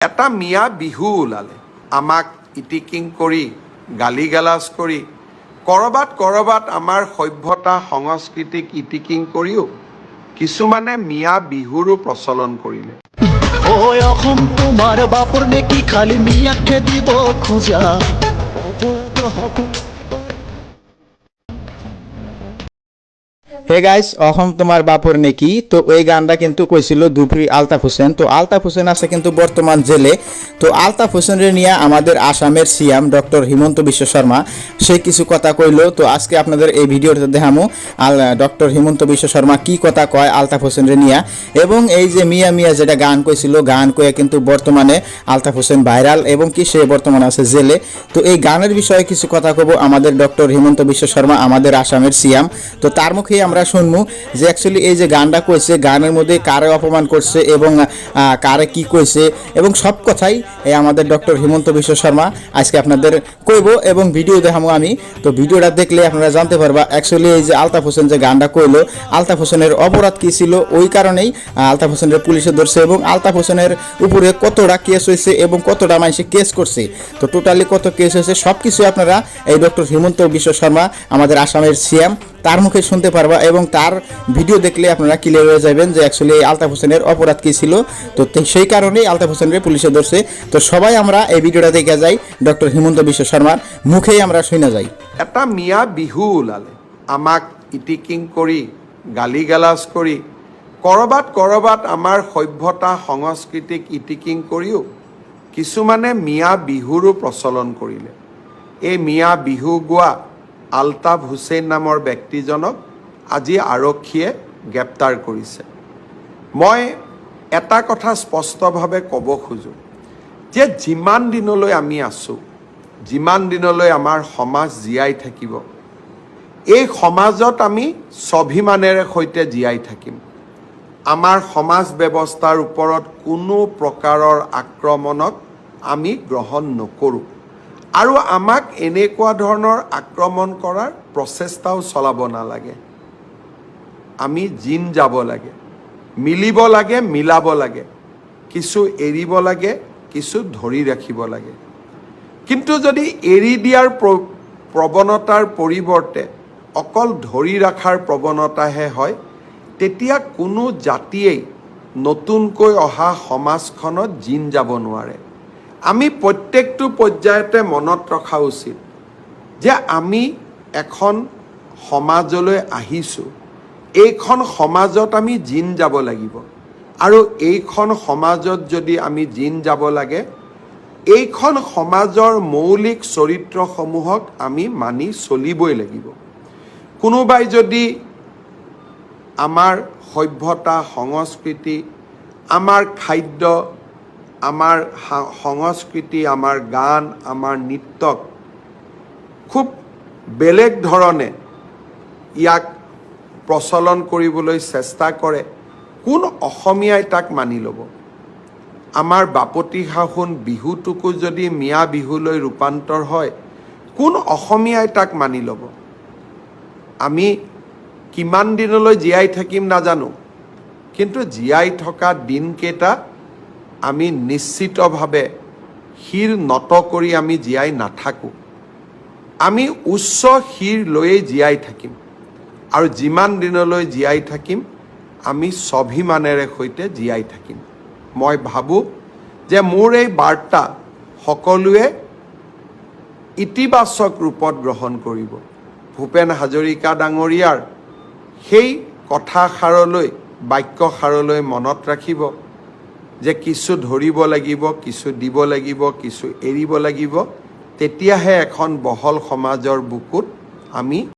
এটা মিয়া বিহু ওলালে। আমাক ইটিকিং কৰি গালি গালাজ কৰি ক'ৰবাত ক'ৰবাত আমাৰ সভ্যতা সংস্কৃতিক ইটিকিং কৰিও কিছুমানে মিয়া বিহুৰো প্ৰচলন কৰিলে। অসম তোমাৰ বাপৰ নেকি খালি মিয়াকে দিব খোঁজা? গাইস অসম তোমার বাপর নেকি? তো এই গানটা কিন্তু কইছিল দুপুরি আলতাফ হোসেন। তো আলতাফ হোসেন আছে কিন্তু বর্তমান জেলে। তো আলতাফ হোসেনের নিয়ে আমাদের আসামের সিএম ডক্টর হিমন্ত বিশ্ব শর্মা, সে কিছু কথা কইলো। তো আজকে আপনাদের এই ভিডিওতে দেখামো। আল ডক্টর হিমন্ত বিশ্ব শর্মা কি কথা কয় আলতাফ হোসেনের নিয়ে। এবং এই যে মিয়া মিয়া যেটা গান কইছিল, গান কয়ে কিন্তু বর্তমানে আলতাফ হোসেন ভাইরাল এবং কি সে বর্তমানে আছে জেলে। তো এই গানের বিষয়ে কিছু কথা কব। আমাদের ডক্টর হিমন্ত বিশ্ব শর্মা, আমাদের আসামের সিএম তো তার মুখেই আমরা শুনব যে অ্যাকচুয়ালি এই যে গানটা কইছে, গানের মধ্যে কারে অপমান করছে এবং কারে কি কইছে এবং সব কথাই এই আমাদের ডক্টর হিমন্ত বিশ্ব শর্মা আজকে আপনাদের কইব এবং ভিডিও দেখাবো আমি। তো ভিডিওটা দেখলে আপনারা জানতে পারবা অ্যাকচুয়ালি এই যে আলতাফ হোসেন যে গানটা কইলো, আলতাফ হোসেনের অপরাধ কী ছিল ওই কারণেই আলতাফ হোসেনের পুলিশে ধরছে এবং আলতাফ হোসেনের উপরে কতটা কেস হয়েছে এবং কতটা মানুষে কেস করছে। তো টোটালি কত কেস হয়েছে সব কিছু আপনারা এই ডক্টর হিমন্ত বিশ্ব শর্মা, আমাদের আসামের সিএম তার মুখে শুনতে পারবা এবং তার ভিডিও দেখলে আপনারা ক্লিয়ার হয়ে যাবেন যে অ্যাকচুয়ালি আলতাফ হোসেনের অপরাধ কী ছিল। তো তে- সেই কারণেই আলতাফ হোসেনের পুলিশে ধরছে। তো সবাই আমরা এই ভিডিওটা দেখে যাই। ডক্টর হিমন্ত বিশ্ব শর্মার মুখেই আমরা শুনে যাই। এটা মিয়া বিহু ওলালে। আমাক ইটিকিং কৰি গালি গালাজ কৰি, ক'ৰবাত ক'ৰবাত আমাৰ সভ্যতা সংস্কৃতিক ইটিকিং কৰিও কিছুমানে মিয়া বিহুৰো প্ৰচলন কৰিলে। এই মিয়া বিহু গোৱা আলতাফ হুছেইন নামৰ ব্যক্তিজনক আজি আৰক্ষীয়ে গ্ৰেপ্তাৰ কৰিছে। মই এটা কথা স্পষ্টভাৱে ক'ব খোজোঁ যে যিমান দিনলৈ আমি আছোঁ যিমান দিনলৈ আমাৰ সমাজ জীয়াই থাকিব এই সমাজত আমি স্বাভিমানেৰে সৈতে জীয়াই থাকিম। আমাৰ সমাজ ব্যৱস্থাৰ ওপৰত কোনো প্ৰকাৰৰ আক্ৰমণক আমি গ্ৰহণ নকৰোঁ। আৰু আমাক এনেকুৱা ধৰণৰ আক্ৰমণ কৰাৰ প্ৰচেষ্টাও চলাব নালাগে। আমি জিন যাব লাগে, মিলিব লাগে, মিলাব লাগে, কিছু এৰিব লাগে, কিছু ধৰি ৰাখিব লাগে। কিন্তু যদি এৰি দিয়াৰ প্ৰ- প্ৰৱণতাৰ পৰিৱৰ্তে অকল ধৰি ৰখাৰ প্ৰৱণতাহে হয়, তেতিয়া কোনো জাতিয়েই নতুনকৈ অহা সমাজখনত জিন যাব নোৱাৰে। আমি প্ৰত্যেকটো পৰ্যায়তে মনত ৰখা উচিত যে আমি এখন সমাজলৈ আহিছোঁ। এইখন সমাজত আমি জিন যাব লাগিব। আৰু এইখন সমাজত যদি আমি জিন যাব লাগে এইখন সমাজৰ মৌলিক চৰিত্ৰসমূহক আমি মানি চলিবই লাগিব। কোনোবাই যদি আমাৰ সভ্যতা সংস্কৃতি আমাৰ খাদ্য আমাৰ সংস্কৃতি আমাৰ গান আমাৰ নৃত্যক খুব বেলেগ ধৰণে ইয়াক প্ৰচলন কৰিবলৈ চেষ্টা কৰে কোন অসমীয়াই তাক মানি ল'ব? আমাৰ বাপতি সাহোন বিহুটোকো যদি মিয়া বিহুলৈ ৰূপান্তৰ হয় কোন অসমীয়াই তাক মানি ল'ব? আমি কিমান দিনলৈ জীয়াই থাকিম নাজানো কিন্তু জীয়াই থকা দিনকেইটা আমি নিশ্চিতভাৱে শিৰ নত কৰি আমি জীয়াই নাথাকোঁ। আমি উচ্চ শিৰ লৈয়ে জীয়াই থাকিম। আৰু যিমান দিনলৈ জীয়াই থাকিম আমি স্বাভিমানেৰে সৈতে জীয়াই থাকিম। মই ভাবোঁ যে মোৰ এই বাৰ্তা সকলোৱে ইতিবাচক ৰূপত গ্ৰহণ কৰিব। ভূপেন হাজৰিকা ডাঙৰীয়াৰ সেই কথাষাৰলৈ বাক্যষাৰলৈ মনত ৰাখিব। যে কিছু ধৰিব লাগিব, কিছু দিব লাগিব, কিছু এৰিব লাগিব, তেতিয়াহে এখন বহল সমাজৰ বুকুত আমি